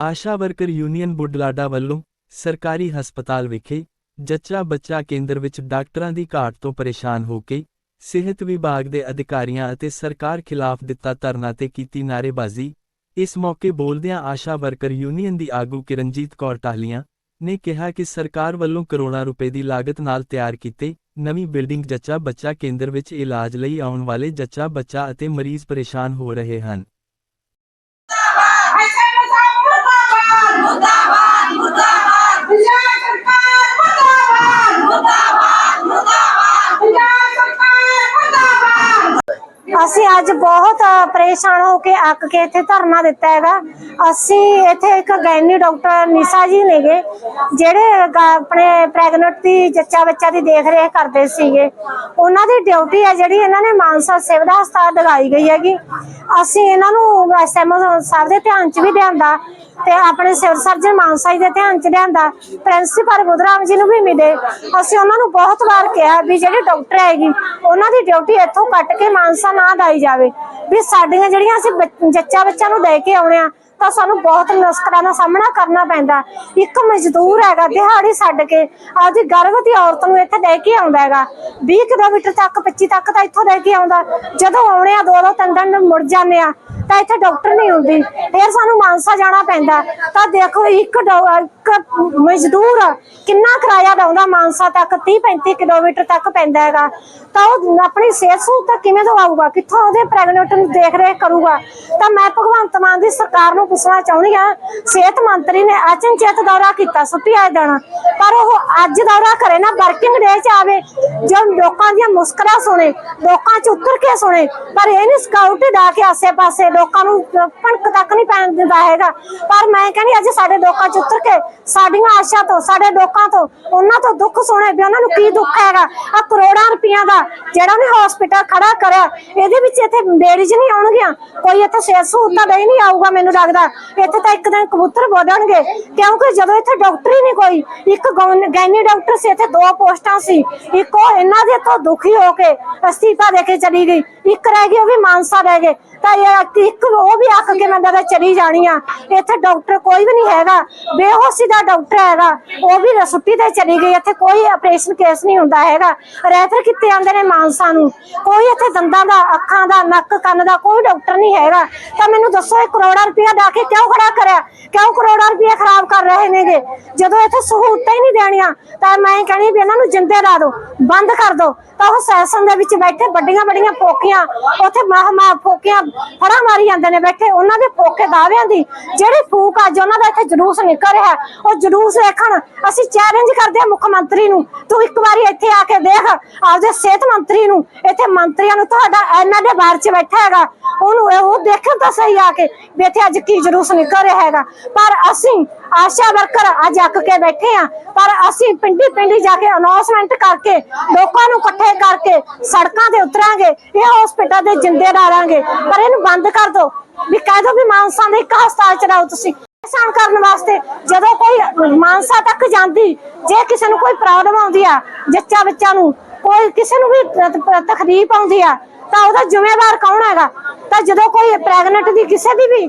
ਆਸ਼ਾ worker union Budhlada ਵੱਲੋਂ ਸਰਕਾਰੀ ਹਸਪਤਾਲ ਵਿਖੇ ਜੱਚਾ ਬੱਚਾ ਕੇਂਦਰ ਵਿੱਚ ਡਾਕਟਰਾਂ ਦੀ ਘਾਟ ਤੋਂ ਪਰੇਸ਼ਾਨ ਹੋ ਕੇ ਸਿਹਤ ਵਿਭਾਗ ਦੇ ਅਧਿਕਾਰੀਆਂ ਅਤੇ ਸਰਕਾਰ ਖਿਲਾਫ ਦਿੱਤਾ ਧਰਨਾ ਤੇ ਕੀਤੀ ਨਾਅਰੇਬਾਜ਼ੀ। ਇਸ ਮੌਕੇ ਬੋਲਦਿਆਂ ਆਸ਼ਾ ਵਰਕਰ ਯੂਨੀਅਨ ਦੀ ਆਗੂ ਕਿਰਨਜੀਤ ਕੌਰ ਟਾਹਲੀਆਂ ਨੇ ਕਿਹਾ ਕਿ ਸਰਕਾਰ ਵੱਲੋਂ ਕਰੋੜਾਂ ਰੁਪਏ ਦੀ ਲਾਗਤ ਨਾਲ ਤਿਆਰ ਕੀਤੇ ਨਵੀਂ ਬਿਲਡਿੰਗ ਜੱਚਾ ਬੱਚਾ ਕੇਂਦਰ ਵਿੱਚ ਇਲਾਜ ਲਈ ਆਉਣ ਵਾਲੇ ਜੱਚਾ ਬੱਚਾ ਅਤੇ ਮਰੀਜ਼ ਪਰੇਸ਼ਾਨ ਹੋ ਰਹੇ ਹਨ। ਮੁਰਦਾਬਾਦ ਮੁਰਦਾਬਾਦ। ਮੁਰਦਾਬਾਦ ਪੰਜਾਬ ਸਰਕਾਰ ਮੁਰਦਾਬਾਦ ਮੁਰਦਾਬਾਦ ਮੁਰਦਾਬਾਦ ਪੰਜਾਬ ਸਰਕਾਰ ਮੁਰਦਾਬਾਦ ਅਸੀਂ ਅੱਜ ਬਹੁਤ ਪਰੇਸ਼ਾਨ ਹੋ ਕੇ ਅੱਕ ਕੇ ਇੱਥੇ ਧਰਨਾ ਦਿੱਤਾ ਹੈਗਾ। ਅਸੀਂ ਇੱਥੇ ਇੱਕ ਗੈਨੀ ਡਾਕਟਰ ਨਿਸ਼ਾ ਜੀ ਨੇਗੇ, ਜਿਹੜੇ ਆਪਣੇ ਪ੍ਰੈਗਨੈਂਟ ਦੀ, ਜੱਚਾ ਬੱਚਾ ਦੀ ਦੇਖ ਰੇਖ ਕਰਦੇ ਸੀਗੇ। ਉਹਨਾਂ ਦੀ ਡਿਊਟੀ ਹੈ ਜਿਹੜੀ ਇਹਨਾਂ ਨੇ ਮਾਨਸਾ ਸਿਵਲ ਹਸਪਤਾਲ ਲਗਾਈ ਗਈ ਹੈਗੀ। ਅਸੀਂ ਇਹਨਾਂ ਨੂੰ ਐਸਐਮਓ ਸਾਹਿਬ ਦੇ ਧਿਆਨ 'ਚ ਵੀ ਲਿਆਂਦਾ ਤੇ ਆਪਣੇ ਸਿਵਲ ਸਰਜਨ ਮਾਨਸਾ ਜੀ ਦੇ ਧਿਆਨ 'ਚ ਲਿਆਂਦਾ। ਪ੍ਰਿੰਸੀਪਲ ਬੁਧਰਾਮ ਜੀ ਨੂੰ ਵੀ ਮਿਲੇ। ਅਸੀਂ ਉਹਨਾਂ ਨੂੰ ਬਹੁਤ ਵਾਰ ਕਿਹਾ ਵੀ ਜਿਹੜੇ ਡਾਕਟਰ ਹੈਗੀ, ਉਹਨਾਂ ਦੀ ਡਿਊਟੀ ਇੱਥੋਂ ਕੱਟ ਕੇ ਮਾਨਸਾ ਨਾ ਦਾਈ ਜਾਵੇ। ਵੀ ਸਾਡੀਆਂ ਜਿਹੜੀਆਂ ਅਸੀਂ ਜੱਚਾ ਬੱਚਾ ਨੂੰ ਦੇ ਕੇ ਆਉਣੇ ਆ, ਤਾਂ ਸਾਨੂੰ ਬਹੁਤ ਮੁਸ਼ਕਲਾਂ ਦਾ ਸਾਹਮਣਾ ਕਰਨਾ ਪੈਂਦਾ। ਇੱਕ ਮਜ਼ਦੂਰ ਹੈਗਾ, ਦਿਹਾੜੀ ਛੱਡ ਕੇ ਆਪਦੀ ਗਰਭਵਤੀ ਔਰਤ ਨੂੰ ਇੱਥੇ ਲੈ ਕੇ ਆਉਂਦਾ ਹੈਗਾ। 20 ਕਿਲੋਮੀਟਰ ਤੱਕ 25 ਤੱਕ ਤਾਂ ਇੱਥੋਂ ਲੈ ਕੇ ਆਉਂਦਾ। ਜਦੋਂ ਆਉਣੇ ਆ ਦੋ ਦੋ ਤਿੰਨ ਦਿਨ ਮੁੜ ਜਾਂਦੇ ਆ, ਤਾਂ ਇੱਥੇ ਡਾਕਟਰ ਨਹੀਂ ਹੁੰਦੀ। ਫਿਰ ਸਾਨੂੰ ਮਾਨਸਾ ਜਾਣਾ ਪੈਂਦਾ। ਤਾਂ ਦੇਖੋ, ਇੱਕ ਮਜ਼ਦੂਰ ਕਿੰਨਾ ਕਿਰਾਇਆ ਲਾਉਂਦਾ ਮਾਨਸਾ ਤੱਕ 30 35 ਕਿਲੋਮੀਟਰ ਤੱਕ ਪੈਂਦਾ ਹੈਗਾ। ਤਾਂ ਉਹ ਆਪਣੀ ਸਿਹਤ ਸਹੂਲਤ ਕਿਵੇਂ ਦਵਾਊਗਾ ਕਿੱਥੋਂ ਉਹਦੇ ਪ੍ਰੈਗਨੈਂਟ ਨੂੰ ਦੇਖ ਰੇਖ ਕਰੂਗਾ? ਤਾਂ ਮੈਂ ਭਗਵੰਤ ਮਾਨ ਦੀ ਸਰਕਾਰ ਨੂੰ ਪੁੱਛਣਾ ਚਾਹੁੰਦੀ ਹਾਂ, ਸਿਹਤ ਮੰਤਰੀ ਨੇ ਅਚਨਚੇਤ ਦੌਰਾ ਕੀਤਾ, ਛੁੱਟੀ ਆਏ ਦਿਨ ਪਰ ਉਹ ਅੱਜ ਦੌਰਾ ਕਰੇ ਨਾ, ਵਰਕਿੰਗ ਡੇ ਚ ਆਵੇ, ਜੋ ਲੋਕਾਂ ਦੀਆਂ ਮੁਸ਼ਕਲਾਂ ਸੁਣੇ, ਲੋਕਾਂ ਚ ਉਤਰ ਕੇ ਸੁਣੇ, ਪਰ ਇਹ ਨਹੀਂ ਸਕਾਊਟ ਡਾ ਕੇ ਆਸੇ-ਪਾਸੇ ਲੋਕਾਂ ਨੂੰ ਭਣਕ ਤੱਕ ਨਹੀਂ ਪੈਣ ਦਿੰਦਾ ਹੈਗਾ। ਪਰ ਮੈਂ ਕਹਿੰਦੀ, ਅੱਜ ਸਾਡੇ ਲੋਕਾਂ ਚ ਉਤਰ ਕੇ ਸਾਡੀਆਂ ਆਸ਼ਾ ਤੋਂ ਸਾਡੇ ਲੋਕਾਂ ਤੋਂ ਉਹਨਾਂ ਤੋਂ ਦੁੱਖ ਸੁਣੇ ਵੀ ਉਹਨਾਂ ਨੂੰ ਕੀ ਦੁੱਖ ਹੈਗਾ। ਆ ਕਰੋੜਾਂ ਰੁਪਈਆ ਦਾ ਜਿਹੜਾ ਉਹਨੇ ਹਸਪੀਟਲ ਖੜਾ ਕਰਿਆ ਇਹਦੇ ਵਿੱਚ ਇੱਥੇ ਲੇਡੀਜ਼ ਨਹੀਂ ਆਉਣਗੀਆਂ। ਕੋਈ ਇੱਥੇ ਸਿਹਤ ਸਹੂਲਤਾਂ ਦਾ ਹੀ ਨਹੀਂ ਆਊਗਾ ਮੈਨੂੰ ਲੱਗਦਾ। ਇੱਥੇ ਤਾਂ ਇੱਕ ਦਿਨ ਕਬੂਤਰ ਬੋਲਣਗੇ ਕਿਉਂਕਿ ਜਦੋਂ ਇੱਥੇ ਡਾਕਟਰ ਹੀ ਨਹੀਂ ਕੋਈ ਇੱਕ ਗੌਨ- ਡਾਕਟਰ ਸੀ ਇੱਥੇ ਦੋ ਪੋਸਟਾਂ ਸੀ। ਇੱਕ ਉਹ ਇਹਨਾਂ ਦੇ ਤੋਂ ਦੁਖੀ ਹੋ ਕੇ ਅਸਤੀਫਾ ਦੇ ਕੇ ਚਲੀ ਗਈ। ਇੱਕ ਰਹਿ ਗਈ ਉਹ ਵੀ ਮਾਨਸਾ ਰਹਿ ਗਏ। ਤਾਂ ਇਹ ਇੱਕ ਉਹ ਵੀ ਅੱਕ ਕੇ ਮੈਂ ਦਾ ਚਲੀ ਜਾਣੀ ਆ। ਇੱਥੇ ਡਾਕਟਰ ਕੋਈ ਵੀ ਨਹੀਂ ਹੈਗਾ। ਬੇਹੋਸ਼ੀ ਦਾ ਡਾਕਟਰ ਹੈਗਾ, ਉਹ ਵੀ ਰਸੁੱਟੀ ਤੇ ਚਲੀ ਗਈ, ਇੱਥੇ ਕੋਈ ਆਪਰੇਸ਼ਨ ਕੇਸ ਨਹੀਂ ਹੁੰਦਾ ਹੈਗਾ। ਰੈਫਰ ਕਿੱਥੇ ਆਉਂਦੇ ਨੇ ਮਾਨਸਾ ਨੂੰ। ਕੋਈ ਇੱਥੇ ਦੰਦਾਂ ਦਾ, ਅੱਖਾਂ ਦਾ, ਨੱਕ, ਕੰਨ ਦਾ ਕੋਈ ਡਾਕਟਰ ਨਹੀਂ ਹੈਗਾ। ਤਾਂ ਮੈਨੂੰ ਦੱਸੋ, ਇਹ ਕਰੋੜਾਂ ਰੁਪਇਆ ਡਾ ਕੇ ਕਿਉਂ ਖੜਾ ਕਰਿਆ? ਕਿਉਂ ਕਰੋੜਾਂ ਰੁਪਇਆ ਖਰਾਬ ਕਰ ਰਹੇ ਨੇਗੇ? ਜਦੋਂ ਇੱਥੇ ਸਹੂਲਤਾਂ ਹੀ ਨਹੀਂ ਦੇਣੀਆਂ, ਤਾਂ ਮੈਂ ਕਹਿੰਦੀ ਵੀ ਇਹਨਾਂ ਨੂੰ ਜਿੰਦੇ ਲਾ ਦਿਓ, ਬੰਦ ਕਰ ਦਿਓ। ਤਾਂ ਉਹ ਸੈਸ਼ਨ ਦੇ ਵਿੱਚ ਬੈਠੇ, ਵੱਡੀਆਂ ਵੱਡੀਆਂ ਪੋਕੀਆਂ, ਉੱਥੇ ਮਹਮਾ ਪੋਕੀਆਂ ਫੜਾ ਮਾਰੀ ਜਾਂਦੇ ਨੇ ਬੈਠੇ, ਉਹਨਾਂ ਦੇ ਪੋਕੇ ਦਾਅਵਿਆਂ ਦੀ, ਜਿਹੜੀ ਫੂਕ ਅੱਜ ਉਹਨਾਂ ਦਾ ਇੱਥੇ ਜਲੂਸ ਨਿਕਲ ਰਿਹਾ ਉਹ ਜਲੂਸ ਦੇਖਣ ਅਸੀਂ ਚੈਲੰਜ ਕਰਦੇ ਹਾਂ ਮੁੱਖ ਮੰਤਰੀ ਨੂੰ। ਤੂੰ ਇੱਕ ਵਾਰੀ ਇੱਥੇ ਆ ਕੇ ਦੇਖ, ਆਪਦੇ ਸਿਹਤ ਮੰਤਰੀ ਨੂੰ, ਇੱਥੇ ਮੰਤਰੀਆਂ ਨੂੰ ਤੁਹਾਡਾ ਇਹਨਾਂ ਦੇ ਬਾਹਰ 'ਚ ਬੈਠਾ ਹੈਗਾ। ਉਹਨੂੰ ਉਹ ਦੇਖਣ ਤਾਂ ਸਹੀ ਆ ਕੇ ਵੀ ਇੱਥੇ ਅੱਜ ਕੀ ਜਲੂਸ ਨਿਕਲ ਰਿਹਾ ਹੈਗਾ। ਪਰ ਅਸੀਂ ਆਸ਼ਾ ਵਰਕਰ ਅੱਜ ਅੱਕ ਕੇ ਬੈਠੇ ਆ ਪਰ ਅਸੀਂ ਪਿੰਡੀ ਪਿੰਡੀ ਜਾ ਕੇ ਅਨਾਉਂਸਮੈਂਟ ਕਰਕੇ, ਲੋਕਾਂ ਨੂੰ ਇਕੱਠੇ ਕਰਕੇ ਸੜਕਾਂ ਤੇ ਉਤਰਾਂਗੇ, ਇਹ ਹਸਪੀਟਲ ਦੇ ਜਿੰਦੇ ਡਾਲਾਂਗੇ ਪਰ ਇਹਨੂੰ ਬੰਦ ਕਰ ਦਿਓ। ਵੀ ਕਹਿ ਦਿਓ ਵੀ ਮਾਨਸਾ ਦੇ ਇੱਕ ਹਸਪਤਾਲ ਚਲਾਓ ਤੁਸੀਂ। ਪਰੇਸ਼ਾਨ ਕਰਨ ਵਾਸਤੇ ਜਦੋਂ ਕੋਈ ਮਾਨਸਾ ਤੱਕ ਜਾਂਦੀ, ਜੇ ਕਿਸੇ ਨੂੰ ਕੋਈ ਪ੍ਰੋਬਲਮ ਆਉਂਦੀ ਆ, ਜੱਚਾ ਬੱਚਾ ਨੂੰ, ਕੋਈ ਕਿਸੇ ਨੂੰ ਵੀ ਤਕਲੀਫ ਆਉਂਦੀ ਆ, ਤਾਂ ਉਹਦਾ ਜ਼ਿੰਮੇਵਾਰ ਕੌਣ ਹੈਗਾ? ਤਾਂ ਜਦੋਂ ਕੋਈ ਪ੍ਰੈਗਨੈਂਟ ਦੀ ਕਿਸੇ ਦੀ ਵੀ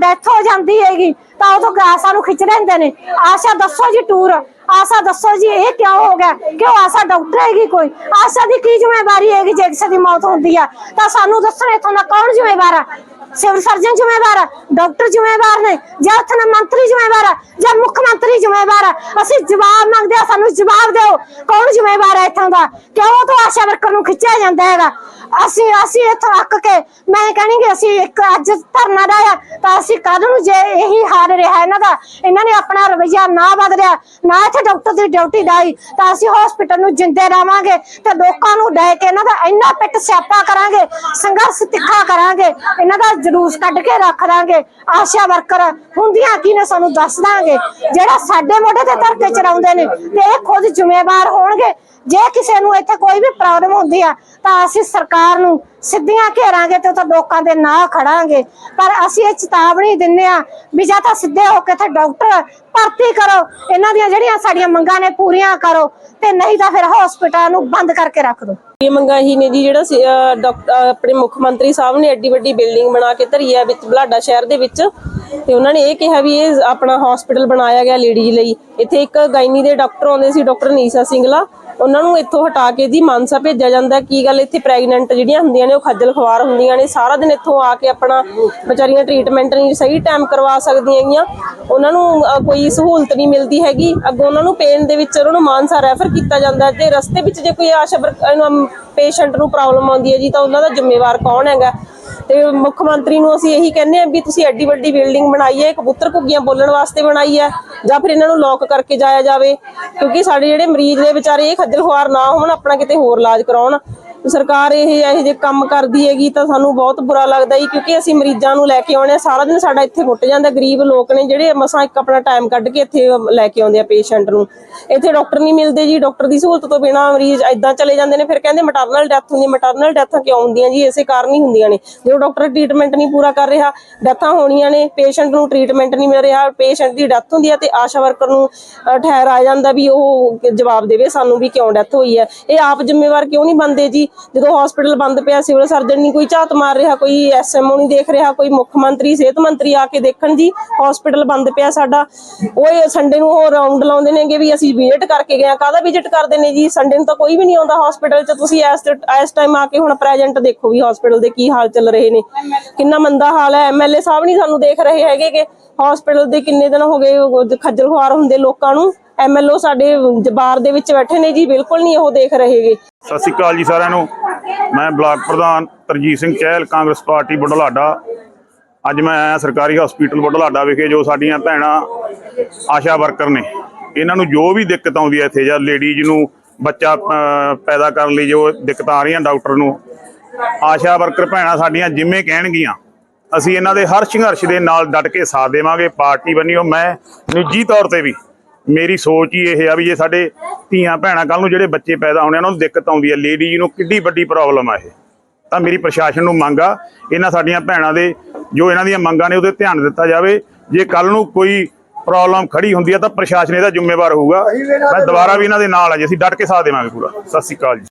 ਡੈਥ ਹੋ ਜਾਂਦੀ ਹੈਗੀ, ਤਾਂ ਉਦੋਂ ਆਸਾ ਨੂੰ ਖਿੱਚ ਲੈਂਦੇ ਨੇ। ਆਸ਼ਾ, ਦੱਸੋ ਜੀ ਟੂਰ ਆਸਾ, ਦੱਸੋ ਜੀ, ਇਹ ਕਿਉਂ ਹੋ ਗਿਆ? ਕਿਉਂ ਆਸਾ ਡਾਕਟਰ ਹੈਗੀ ਕੋਈ? ਆਸ਼ਾ ਦੀ ਕੀ ਜ਼ਿੰਮੇਵਾਰੀ ਹੈਗੀ ਜੇ ਕਿਸੇ ਦੀ ਮੌਤ ਹੁੰਦੀ ਆ? ਤਾਂ ਸਾਨੂੰ ਦੱਸਣ ਇਥੋਂ ਦਾ ਕੌਣ ਜ਼ਿੰਮੇਵਾਰ ਆ? ਸਿਵਲ ਸਰਜਨ ਜ਼ਿੰਮੇਵਾਰ ਆ ਡਾਕਟਰ ਜ਼ਿੰਮੇਵਾਰ ਨੇ, ਜਾਂ ਉੱਥੇ ਦਾ ਮੰਤਰੀ ਜ਼ਿੰਮੇਵਾਰ ਆ ਜਾਂ ਮੁੱਖ ਮੰਤਰੀ ਜ਼ਿੰਮੇਵਾਰ। ਆ ਅਸੀਂ ਜਵਾਬ ਮੰਗਦੇ ਆ ਸਾਨੂੰ ਜਵਾਬ ਦਿਓ। ਕੌਣ ਜ਼ਿੰਮੇਵਾਰ ਹੈ ਇੱਥੋਂ ਦਾ? ਕਿਉਂ ਤੋਂ ਆਸ਼ਾ ਵਰਕਰ ਨੂੰ ਖਿੱਚਿਆ ਜਾਂਦਾ ਹੈਗਾ? ਅਸੀਂ ਅਸੀਂ ਇੱਥੋਂ ਅੱਕ ਕੇ, ਮੈਂ ਕਹਿਣੀ ਕਿ ਅਸੀਂ ਇੱਕ ਅੱਜ ਧਰਨਾ ਲਾਇਆ, ਤਾਂ ਅਸੀਂ ਕੱਲ ਨੂੰ ਜੇ ਇਹੀ ਹਾਲ ਰਿਹਾ ਇਹਨਾਂ ਦਾ, ਇਹਨਾਂ ਨੇ ਆਪਣਾ ਰਵਈਆ ਨਾ ਬਦਲਿਆ, ਨਾ ਇੱਥੇ ਡਾਕਟਰ ਦੀ ਡਿਊਟੀ ਲਾਈ, ਤਾਂ ਅਸੀਂ ਹਸਪੀਟਲ ਨੂੰ ਜਿੰਦੇ ਰਾਵਾਂਗੇ ਤੇ ਲੋਕਾਂ ਨੂੰ ਲੈ ਕੇ ਇਹਨਾਂ ਦਾ ਇੰਨਾ ਪਿੱਟ ਸਿਆਪਾ ਕਰਾਂਗੇ, ਸੰਘਰਸ਼ ਤਿੱਖਾ ਕਰਾਂਗੇ, ਇਹਨਾਂ ਦਾ ਜਲੂਸ ਕੱਢ ਕੇ ਰੱਖ ਦਾਂਗੇ। ਆਸ਼ਾ ਵਰਕਰ ਹੁੰਦੀਆਂ ਕੀ ਨੇ ਸਾਨੂੰ ਦੱਸ ਦਾਂਗੇ। ਜਿਹੜਾ ਸਾਡੇ ਮੋਢੇ ਤੇ ਧਰ ਕੇ ਚਲਾਉਂਦੇ ਨੇ, ਤੇ ਇਹ ਖੁਦ ਜ਼ਿੰਮੇਵਾਰ ਹੋਣਗੇ। ਜੇ ਕਿਸੇ ਨੂੰ ਇੱਥੇ ਕੋਈ ਵੀ ਪ੍ਰੋਬਲਮ ਹੁੰਦੀ ਆ, ਤਾਂ ਅਸੀਂ ਸਰਕਾਰ ਨੂੰ ਸਿੱਧੀਆਂ ਘੇਰਾਂਗੇ ਤੇ ਉਹ ਲੋਕਾਂ ਦੇ ਨਾਂ ਖੜਾਂਗੇ। ਪਰ ਅਸੀਂ ਇਹ ਚੇਤਾਵਨੀ ਦਿੰਨੇ ਆ ਵੀ ਜਾਂ ਤਾਂ ਸਿੱਧੇ ਹੋ ਕੇ ਤੇ ਡਾਕਟਰ ਭਰਤੀ ਕਰੋ ਇਹਨਾਂ ਦੀਆਂ ਜਿਹੜੀਆਂ ਸਾਡੀਆਂ ਮੰਗਾਂ ਨੇ ਪੂਰੀਆਂ ਕਰੋ ਤੇ ਨਹੀਂ ਤਾਂ ਫਿਰ ਹਸਪਤਾਲ ਨੂੰ ਬੰਦ ਕਰਕੇ ਰੱਖ ਦਿਓ। ਇਹ ਮੰਗਾਂ ਹੀ ਨੇ ਜੀ ਜਿਹੜਾ ਸੀ, ਆਪਣੇ ਮੁੱਖ ਮੰਤਰੀ ਸਾਹਿਬ ਨੇ ਐਡੀ ਵੱਡੀ ਬਿਲਡਿੰਗ ਬਣਾ ਕੇ ਧਰੀ ਹੈ ਵਿੱਚ ਬਲਾਡਾ ਸ਼ਹਿਰ ਦੇ ਵਿੱਚ। ਤੇ ਉਹਨਾਂ ਨੇ ਇਹ ਕਿਹਾ ਵੀ ਇਹ ਆਪਣਾ ਹਸਪੀਟਲ ਬਣਾਇਆ ਗਿਆ ਲੇਡੀਜ਼ ਲਈ। ਇੱਥੇ ਇੱਕ ਗਾਇਨੀ ਦੇ ਡਾਕਟਰ ਆਉਂਦੇ ਸੀ ਡਾਕਟਰ ਨੀਸਾ ਸਿੰਗਲਾ। ਉਹਨਾਂ ਨੂੰ ਇੱਥੋਂ ਹਟਾ ਕੇ ਜੀ ਮਾਨਸਾ ਭੇਜਿਆ ਜਾਂਦਾ ਕੀ ਗੱਲ ਇੱਥੇ ਪ੍ਰੈਗਨੈਂਟ ਜਿਹੜੀਆਂ ਹੁੰਦੀਆਂ ਨੇ, ਉਹ ਖੱਜਲ ਖਵਾਰ ਹੁੰਦੀਆਂ ਨੇ, ਸਾਰਾ ਦਿਨ ਇੱਥੋਂ ਆ ਕੇ ਆਪਣਾ ਵਿਚਾਰੀਆਂ ਟ੍ਰੀਟਮੈਂਟ ਨਹੀਂ ਸਹੀ ਟਾਈਮ ਕਰਵਾ ਸਕਦੀਆਂ ਗੀਆਂ ਉਹਨਾਂ ਨੂੰ ਕੋਈ ਸਹੂਲਤ ਨਹੀਂ ਮਿਲਦੀ ਹੈਗੀ। ਅੱਗੋਂ ਉਹਨਾਂ ਨੂੰ ਪੇਨ ਦੇ ਵਿੱਚ ਉਹਨਾਂ ਨੂੰ ਮਾਨਸਾ ਰੈਫਰ ਕੀਤਾ ਜਾਂਦਾ ਹੈ। ਤੇ ਰਸਤੇ ਵਿੱਚ ਜੇ ਕੋਈ ਆਸ਼ਾ ਪੇਸ਼ੈਂਟ ਨੂੰ ਪ੍ਰੋਬਲਮ ਆਉਂਦੀ ਹੈ ਜੀ, ਤਾਂ ਉਹਨਾਂ ਦਾ ਜ਼ਿੰਮੇਵਾਰ ਕੌਣ ਹੈਗਾ? ਤੇ ਮੁੱਖ ਮੰਤਰੀ ਨੂੰ ਅਸੀਂ ਇਹੀ ਕਹਿੰਦੇ ਆ ਵੀ ਤੁਸੀਂ ਐਡੀ ਵੱਡੀ ਬਿਲਡਿੰਗ ਬਣਾਈ ਹੈ, ਕਬੂਤਰ ਘੁੱਗੀਆਂ ਬੋਲਣ ਵਾਸਤੇ ਬਣਾਈ ਹੈ। ਜਾਂ ਫਿਰ ਇਹਨਾਂ ਨੂੰ ਲੋਕ ਕਰਕੇ ਜਾਇਆ ਜਾਵੇ, ਕਿਉਂਕਿ ਸਾਡੇ ਜਿਹੜੇ ਮਰੀਜ਼ ਨੇ ਵਿਚਾਰੇ, ਇਹ ਖੱਜਲ ਖੁਆਰ ਨਾ ਹੋਣ ਆਪਣਾ ਕਿਤੇ ਹੋਰ ਇਲਾਜ ਕਰਾਉਣ। ਸਰਕਾਰ ਇਹ ਇਹੋ ਜਿਹੇ ਕੰਮ ਕਰਦੀ ਹੈਗੀ ਤਾਂ ਸਾਨੂੰ ਬਹੁਤ ਬੁਰਾ ਲੱਗਦਾ ਜੀ ਕਿਉਂਕਿ ਅਸੀਂ ਮਰੀਜ਼ਾਂ ਨੂੰ ਲੈ ਕੇ ਆਉਣੇ ਆ ਸਾਰਾ ਦਿਨ ਸਾਡਾ ਇੱਥੇ ਫੁੱਟ ਜਾਂਦਾ ਗਰੀਬ ਲੋਕ ਨੇ ਜਿਹੜੇ ਮਸਾਂ ਇੱਕ ਆਪਣਾ ਟਾਈਮ ਕੱਢ ਕੇ ਇੱਥੇ ਲੈ ਕੇ ਆਉਂਦੇ ਆ ਪੇਸ਼ੈਂਟ ਨੂੰ। ਇੱਥੇ ਡਾਕਟਰ ਨਹੀਂ ਮਿਲਦੇ ਜੀ ਡਾਕਟਰ ਦੀ ਸਹੂਲਤ ਤੋਂ ਬਿਨਾ ਮਰੀਜ਼ ਐਦਾਂ ਚਲੇ ਜਾਂਦੇ ਨੇ ਫਿਰ ਕਹਿੰਦੇ ਮਟਰਨਲ ਡੈਥ ਹੁੰਦੀ ਮਟਰਨਲ ਡੈਥਾਂ ਕਿਉਂ ਹੁੰਦੀਆਂ ਜੀ ਇਸੇ ਕਾਰਨ ਹੀ ਹੁੰਦੀਆਂ ਨੇ। ਜਦੋਂ ਡਾਕਟਰ ਟ੍ਰੀਟਮੈਂਟ ਨਹੀਂ ਪੂਰਾ ਕਰ ਰਿਹਾ ਡੈਥਾਂ ਹੋਣੀਆਂ ਨੇ ਪੇਸ਼ੈਂਟ ਨੂੰ ਟ੍ਰੀਟਮੈਂਟ ਨਹੀਂ ਮਿਲ ਰਿਹਾ ਪੇਸ਼ੈਂਟ ਦੀ ਡੈਥ ਹੁੰਦੀ ਹੈ ਤੇ ਆਸ਼ਾ ਵਰਕਰ ਨੂੰ ਅ, ਠਹਿਰ ਆ ਜਾਂਦਾ ਵੀ ਉਹ ਜਵਾਬ ਦੇਵੇ ਸਾਨੂੰ ਵੀ ਕਿਉਂ ਡੈਥ ਹੋਈ ਹੈ। ਇਹ ਆਪ ਜ਼ਿੰਮੇਵਾਰ ਕਿਉਂ ਨਹੀਂ ਬਣਦੇ ਜੀ? ਜਦੋਂ ਹਸਪੀਟਲ ਬੰਦ ਪਿਆ ਸਿਵਲ ਸਰਜਨ ਨਹੀਂ ਕੋਈ ਝਾਤ ਮਾਰ ਰਿਹਾ, ਕੋਈ ਐਸਐਮਓ ਨਹੀਂ ਦੇਖ ਰਿਹਾ, ਕੋਈ ਮੁੱਖ ਮੰਤਰੀ, ਸਿਹਤ ਮੰਤਰੀ ਆ ਕੇ ਦੇਖਣ ਜੀ ਹਸਪੀਟਲ ਬੰਦ ਪਿਆ ਸਾਡਾ। ਉਹ ਸੰਡੇ ਨੂੰ ਉਹ ਰਾਉਂਡ ਲਾਉਂਦੇ ਨੇਗੇ ਵੀ ਅਸੀਂ ਵਿਜ਼ਿਟ ਕਰਕੇ ਗਏ ਆ ਕਾਹਦਾ ਵਿਜ਼ਿਟ ਕਰਦੇ ਨੇ ਜੀ? ਸੰਡੇ ਨੂੰ ਤਾਂ ਕੋਈ ਵੀ ਨਹੀਂ ਆਉਂਦਾ ਹਸਪੀਟਲ 'ਚ, ਤੁਸੀਂ ਇਸ ਇਸ ਟਾਈਮ ਆ ਕੇ ਹੁਣ ਪ੍ਰੈਜ਼ੈਂਟ ਦੇਖੋ ਵੀ ਹਸਪੀਟਲ ਦੇ ਕੀ ਹਾਲ ਚੱਲ ਰਹੇ ਨੇ। ਕਿੰਨਾ ਮੰਦਾ ਹਾਲ ਹੈ ਐਮਐਲਏ ਸਾਹਿਬ ਨਹੀਂ ਸਾਨੂੰ ਦੇਖ ਰਹੇ ਹੈਗੇ ਕਿ ਹਸਪੀਟਲ ਦੇ ਕਿੰਨੇ ਦਿਨ ਹੋ ਗਏ, ਖੱਜਲ ਖੁਆਰ ਹੁੰਦੇ ਲੋਕਾਂ ਨੂੰ। ਐਮਐਲਓ ਸਾਡੇ ਬਾਰ ਦੇ ਵਿੱਚ ਬੈਠੇ ਨੇ ਜੀ, ਬਿਲਕੁਲ ਨਹੀਂ ਉਹ ਦੇਖ ਰਹੇਗੇ ਸਤਿ ਸ਼੍ਰੀ ਅਕਾਲ ਜੀ ਸਾਰਿਆਂ ਨੂੰ। ਮੈਂ ਬਲਾਕ ਪ੍ਰਧਾਨ ਤਰਜੀਤ ਸਿੰਘ ਚਹਿਲ, ਕਾਂਗਰਸ ਪਾਰਟੀ ਬੁਢਲਾਡਾ ਅੱਜ ਮੈਂ ਆਇਆ ਸਰਕਾਰੀ ਹਸਪੀਟਲ ਬੁਢਲਾਡਾ ਵਿਖੇ, ਜੋ ਸਾਡੀਆਂ ਭੈਣਾਂ ਆਸ਼ਾ ਵਰਕਰ ਨੇ। ਇਹਨਾਂ ਨੂੰ ਜੋ ਵੀ ਦਿੱਕਤ ਆਉਂਦੀ ਹੈ ਇੱਥੇ, ਜਾਂ ਲੇਡੀਜ਼ ਨੂੰ ਬੱਚਾ ਪੈਦਾ ਕਰਨ ਲਈ ਜੋ ਦਿੱਕਤਾਂ ਆ ਰਹੀਆਂ ਡਾਕਟਰ ਨੂੰ, ਆਸ਼ਾ ਵਰਕਰ ਭੈਣਾਂ ਸਾਡੀਆਂ ਜਿੰਮੇ ਕਹਿਣਗੀਆਂ। ਅਸੀਂ ਇਹਨਾਂ ਦੇ ਹਰ ਸੰਘਰਸ਼ ਦੇ ਨਾਲ ਡਟ ਕੇ ਸਾਥ ਦੇਵਾਂਗੇ, ਪਾਰਟੀ ਬੰਨਿਓ ਮੈਂ ਨਿੱਜੀ ਤੌਰ ਤੇ ਵੀ ਮੇਰੀ ਸੋਚ ਹੀ ਇਹ ਆ ਵੀ ਜੇ ਸਾਡੇ ਧੀਆਂ ਭੈਣਾਂ ਕੱਲ ਨੂੰ ਜਿਹੜੇ ਬੱਚੇ ਪੈਦਾ ਹੋਣੇ ਆ, ਉਹਨਾਂ ਨੂੰ ਦਿੱਕਤ ਆਉਂਦੀ ਹੈ ਲੇਡੀਜ਼ ਨੂੰ ਕਿੱਡੀ ਵੱਡੀ ਪ੍ਰੋਬਲਮ ਆ ਇਹ। ਤਾਂ ਮੇਰੀ ਪ੍ਰਸ਼ਾਸਨ ਨੂੰ ਮੰਗ ਆ ਇਹਨਾਂ ਸਾਡੀਆਂ ਭੈਣਾਂ ਦੇ ਜੋ ਇਹਨਾਂ ਦੀਆਂ ਮੰਗਾਂ ਨੇ ਉਹਦੇ ਧਿਆਨ ਦਿੱਤਾ ਜਾਵੇ। ਜੇ ਕੱਲ ਨੂੰ ਕੋਈ ਪ੍ਰੋਬਲਮ ਖੜੀ ਹੁੰਦੀ ਹੈ ਤਾਂ ਪ੍ਰਸ਼ਾਸਨ ਇਹਦਾ ਜ਼ਿੰਮੇਵਾਰ ਹੋਊਗਾ। ਮੈਂ ਦੁਬਾਰਾ ਵੀ ਇਹਨਾਂ ਦੇ ਨਾਲ ਆ ਜੀ ਅਸੀਂ ਡਟ ਕੇ ਸਾਥ ਦੇਵਾਂਗੇ ਪੂਰਾ। ਸਤਿ ਸ਼੍ਰੀ ਅਕਾਲ ਜੀ।